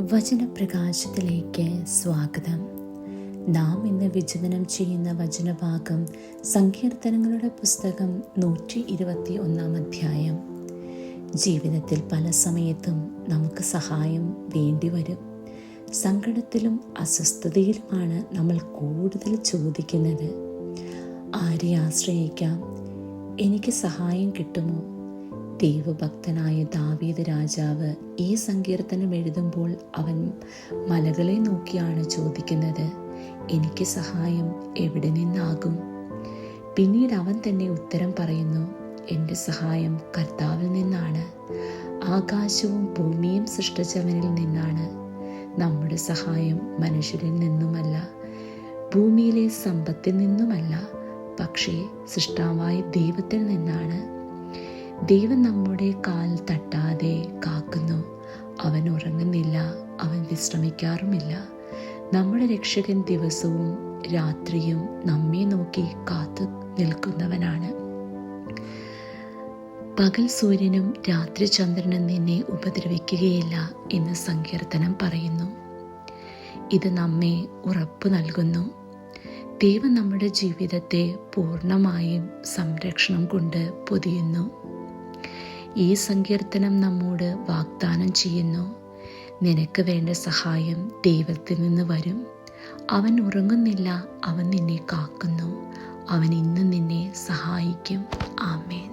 വചനപ്രകാശത്തിലേക്ക് സ്വാഗതം. നാം ഇന്ന് വിചിന്തനം ചെയ്യുന്ന വചനഭാഗം സങ്കീർത്തനങ്ങളുടെ പുസ്തകം നൂറ്റി ഇരുപത്തി ഒന്നാം അധ്യായം. ജീവിതത്തിൽ പല സമയത്തും നമുക്ക് സഹായം വേണ്ടിവരും. സങ്കടത്തിലും അസ്വസ്ഥതയിലുമാണ് നമ്മൾ കൂടുതൽ ചോദിക്കുന്നത്. ആരെ ആശ്രയിക്കാം? എനിക്ക് സഹായം കിട്ടുമോ? ദൈവഭക്തനായ ദാവീദ് രാജാവ് ഈ സങ്കീർത്തനം എഴുതുമ്പോൾ അവൻ മലകളെ നോക്കിയാണ് ചോദിക്കുന്നത് എനിക്ക് സഹായം എവിടെ നിന്നാകും? പിന്നീട് അവൻ തന്നെ ഉത്തരം പറയുന്നു എന്റെ സഹായം കർത്താവിൽ നിന്നാണ്. ആകാശവും ഭൂമിയും സൃഷ്ടിച്ചവനിൽ നിന്നാണ്. നമ്മുടെ സഹായം മനുഷ്യരിൽ നിന്നുമല്ല ഭൂമിയിലെ സമ്പത്തിൽ നിന്നുമല്ല പക്ഷേ സൃഷ്ടാവായ ദൈവത്തിൽ നിന്നാണ്. ദൈവം നമ്മുടെ കാൽ തട്ടാതെ കാക്കുന്നു. അവൻ ഉറങ്ങുന്നില്ല അവൻ വിശ്രമിക്കാറുമില്ല. നമ്മുടെ രക്ഷകൻ ദിവസവും രാത്രിയും നമ്മെ നോക്കി കാത്തു നിൽക്കുന്നവനാണ്. പകൽ സൂര്യനും രാത്രി ചന്ദ്രനും നിന്നെ ഉപദ്രവിക്കുകയില്ല എന്ന് സങ്കീർത്തനം പറയുന്നു. ഇത് നമ്മെ ഉറപ്പു നൽകുന്നു. ദൈവം നമ്മുടെ ജീവിതത്തെ പൂർണമായും സംരക്ഷണം കൊണ്ട് പൊതിയുന്നു. ഈ സങ്കീർത്തനം നമ്മോട് വാഗ്ദാനം ചെയ്യുന്നു. നിനക്ക് വേണ്ട സഹായം ദൈവത്തിൽ നിന്ന് വരും. അവൻ ഉറങ്ങുന്നില്ല അവൻ നിന്നെ കാക്കുന്നു. അവൻ ഇന്ന് നിന്നെ സഹായിക്കും. ആമേൻ.